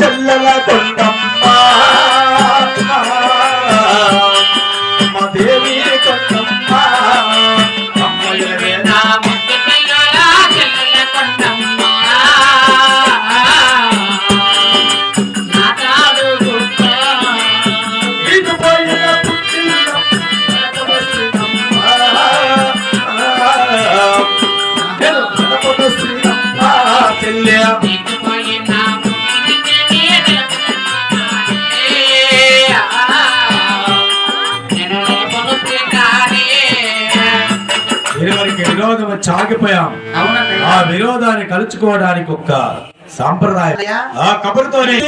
చెల్లెల కొండమ్మ. ఇరువురికి విరోధం వచ్చి ఆగిపోయాం. ఆ విరోధాన్ని కలుచుకోవడానికి ఒక సాంప్రదాయం. ఆ కబురుతోనే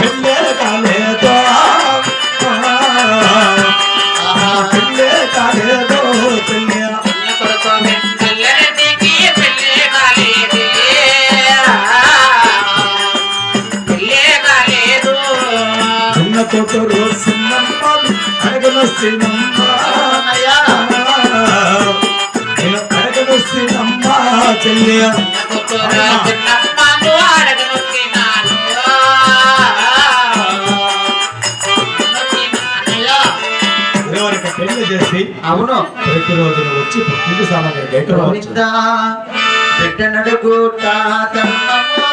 పెళ్ళే. కాలేదో పెళ్ళే కాలేదో పెళ్ళి చేసి అవును. ప్రతిరోజు వచ్చి గేటు గోవిందా బిడ్డనడుగుట తన్నము